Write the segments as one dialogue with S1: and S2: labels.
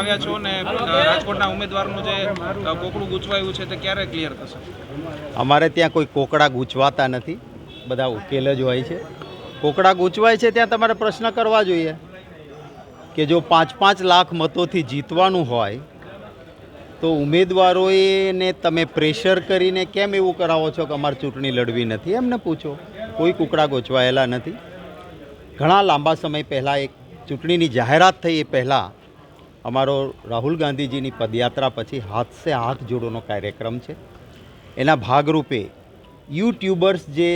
S1: આવ્યા છો ને રાજકોટના ઉમેદવારનું જે કોકડું ગૂંચવાયું છે તે ક્યારે ક્લિયર થશે?
S2: અમારે ત્યાં કોઈ કોકડા ગૂંચવાતા નથી. બધા ઉકેલ જ હોય છે. કોકડા ગૂંચવાય છે ત્યાં તમારે પ્રશ્ન કરવા જોઈએ કે જો પાંચ પાંચ લાખ મતોથી જીતવાનું હોય તો ઉમેદવારોએને તમે પ્રેશર કરીને કેમ એવું કરાવો છો કે અમારે ચૂંટણી લડવી નથી? એમને પૂછો. કોઈ કુકડા ગોચવાયેલા નથી. ઘણા લાંબા સમય પહેલાં એક ચૂંટણીની જાહેરાત થઈ એ પહેલાં અમારો રાહુલ ગાંધીજીની પદયાત્રા પછી હાથ સે હાથ જોડોનો કાર્યક્રમ છે. એના ભાગરૂપે યુટ્યુબર્સ જે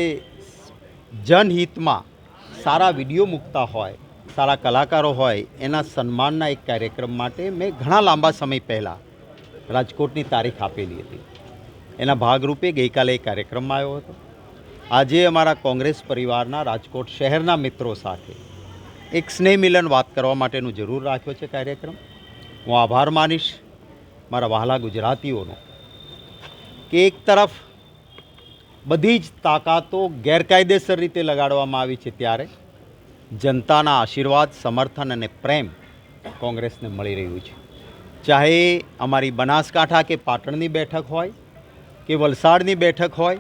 S2: જનહિતમાં સારા વીડિયો મૂકતા હોય, સારા કલાકારો હોય, એના સન્માનના એક કાર્યક્રમ માટે મેં ઘણા લાંબા સમય પહેલાં રાજકોટની તારીખ આપેલી હતી. એના ભાગરૂપે ગઈકાલે એ કાર્યક્રમમાં આવ્યો હતો. આજે અમારા કોંગ્રેસ પરિવારના રાજકોટ શહેરના મિત્રો સાથે એક સ્નેહ મિલન વાત કરવા માટેનું જરૂર રાખ્યો છે કાર્યક્રમ. હું આભાર માનીશ મારા વહાલા ગુજરાતીઓનો કે એક તરફ બધી જ તાકાતો ગેરકાયદેસર રીતે લગાડવામાં આવી છે ત્યારે જનતાના આશીર્વાદ, સમર્થન અને પ્રેમ કોંગ્રેસને મળી રહ્યું છે. ચાહે અમારી બનાસકાંઠા કે પાટણની બેઠક હોય, કે વલસાડની બેઠક હોય,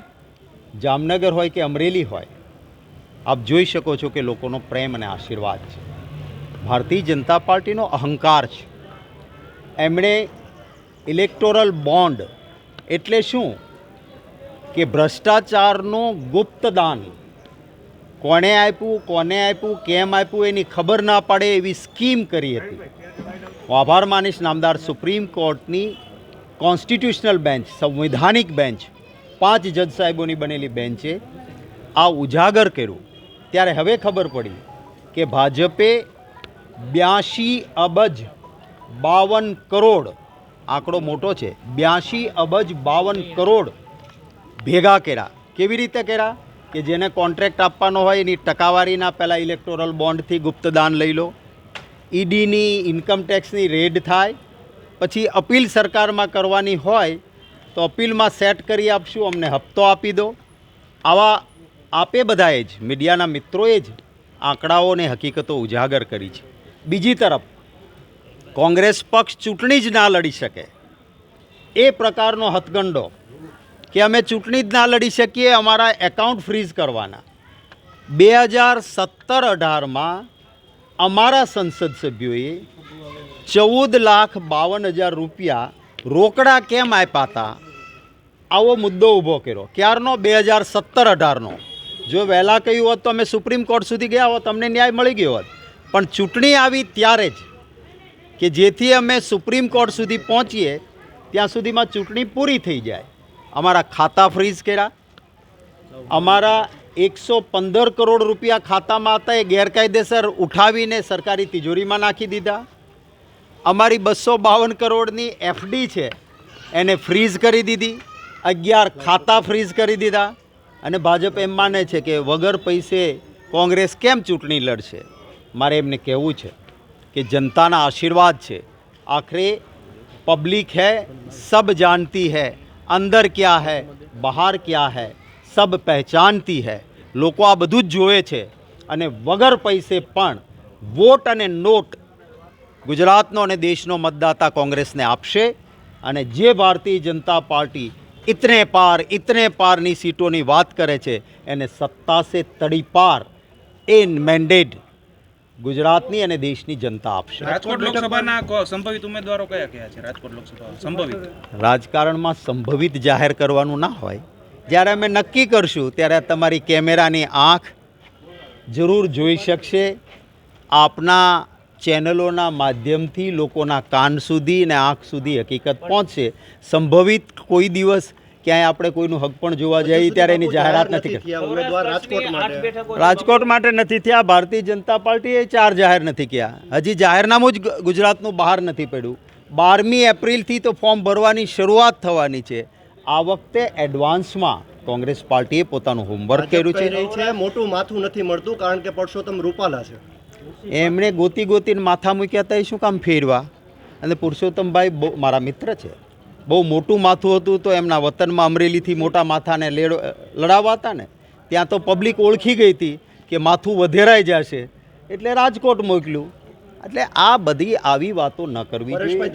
S2: જામનગર હોય કે અમરેલી હોય, આપ જોઈ શકો છો કે લોકોનો પ્રેમ અને આશીર્વાદ છે. ભારતીય જનતા પાર્ટીનો અહંકાર છે. એમણે ઇલેક્ટોરલ બોન્ડ એટલે શું? કે ભ્રષ્ટાચારનું ગુપ્તદાન. કોણે આપ્યું, કોને આપ્યું, કેમ આપ્યું એની ખબર ના પડે એવી સ્કીમ કરી હતી. હું આભાર માનીશ નામદાર સુપ્રીમ કોર્ટની કોન્સ્ટિટ્યુશનલ બેન્ચ સંવિધાનિક બેન્ચ પાંચ જજ સાહેબોની બનેલી બેન્ચે આ ઉજાગર કર્યું. ત્યારે હવે ખબર પડી કે ભાજપે બ્યાસી અબજ બાવન કરોડ. આંકડો મોટો છે. બ્યાસી અબજ બાવન કરોડ ભેગા કર્યા. કેવી રીતે કર્યા? કે જેને કોન્ટ્રાક્ટ આપવાનો હોય એની ટકાવારીના પહેલાં ઇલેક્ટોરલ બોન્ડથી ગુપ્તદાન લઈ લો. ઈડીની ઇન્કમટેક્સની રેડ થાય. પછી અપીલ સરકારમાં કરવાની હોય તો અપીલમાં સેટ કરી આપશું, અમને હપ્તો આપી દો. આવા આપે બધાએ જ, મીડિયાના મિત્રોએ જ આંકડાઓને હકીકતો ઉજાગર કરી છે. બીજી તરફ કોંગ્રેસ પક્ષ ચૂંટણી જ ના લડી શકે. એ પ્રકારનો હથગંડો કે અમે ચૂંટણી જ ના લડી શકીએ, અમારા એકાઉન્ટ ફ્રીઝ કરવાના. બે હજાર સત્તર અઢારમાં અમારા સંસદ સભ્યોએ ચૌદ લાખ બાવન હજાર રૂપિયા રોકડા કેમ આપ્યા હતા? આવો મુદ્દો ઊભો કર્યો. ક્યારનો? બે હજાર સત્તર અઢારનો. જો વહેલા કહ્યું હોત તો અમે સુપ્રીમ કોર્ટ સુધી ગયા હોત તમને ન્યાય મળી ગયો હોત. પણ ચૂંટણી આવી ત્યારે જ કે જેથી અમે સુપ્રીમ કોર્ટ સુધી પહોંચીએ, ત્યાં સુધીમાં ચૂંટણી પૂરી થઈ જાય. અમારા ખાતા ફ્રીઝ કર્યા. અમારા એકસો પંદર કરોડ રૂપિયા ખાતામાં હતા, એ ગેરકાયદેસર ઉઠાવીને સરકારી તિજોરીમાં નાખી દીધા. અમારી બસો બાવન કરોડની એફડી છે, એને ફ્રીઝ કરી દીધી. અગિયાર ખાતા ફ્રીઝ કરી દીધા. અને ભાજપ એમ માને છે કે વગર પૈસે કોંગ્રેસ કેમ ચૂંટણી લડશે? મારે એમને કહેવું છે. કે જનતાના આશીર્વાદ છે આખરે પબ્લિક है सब जानती है અંદર ક્યાં है બહાર ક્યાં है સબ પહેચાનતી है લોકો આ બધું જ જોવે છે અને વગર પૈસે પણ વોટ અને નોટ ગુજરાતનો અને દેશનો મતદાતા કોંગ્રેસને આપશે અને જે ભારતીય જનતા પાર્ટી ઇતને પાર ઇતને પારની સીટોની વાત કરે છે એને સત્તા સે તડી પાર એ મેન્ડેટ ગુજરાતની અને દેશની જનતા આપશે.
S1: રાજકોટ લોકસભાના સંભવિત ઉમેદવારો કયા કયા છે? રાજકોટ લોકસભા. સંભવિત.
S2: રાજકારણમાં સંભવિત જાહેર કરવાનું ના હોય. જ્યારે અમે નક્કી કરશું ત્યારે તમારી કેમેરાની આંખ જરૂર જોઈ શકશે. આપના ચેનલોના માધ્યમથી લોકોના કાન સુધી અને આંખ સુધી હકીકત પહોંચશે. સંભવિત કોઈ દિવસ ક્યાંય આપણે કોઈનું હક પણ જોવા જઈએ ત્યારે એની જાહેરાત નથી
S3: રાજકોટ માટે.
S2: નથી થયા ભારતીય જનતા પાર્ટીએ ચાર જાહેર નથી કર્યા. હજી જાહેરનામું જ ગુજરાતનું બહાર નથી પડ્યું. બારમી એપ્રિલથી તો ફોર્મ ભરવાની શરૂઆત થવાની છે. આ વખતે એડવાન્સમાં કોંગ્રેસ પાર્ટીએ પોતાનું હોમવર્ક કર્યું છે.
S3: મોટું માથું નથી મળતું કારણ કે પરસોત્તમ રૂપાલા છે.
S2: એમણે ગોતી ગોતીને માથા મૂક્યા હતા એ શું કામ ફેરવા? અને પુરુષોત્તમભાઈ બહુ મારા મિત્ર છે. બહુ મોટું માથું હતું તો એમના વતનમાં અમરેલીથી મોટા માથાને લેડ લડાવવા હતા ને, ત્યાં તો પબ્લિક ઓળખી ગઈ હતી કે માથું વધેરાઈ જશે. એટલે રાજકોટ મોકલ્યું. એટલે આ બધી આવી વાતો ન કરવી જોઈએ.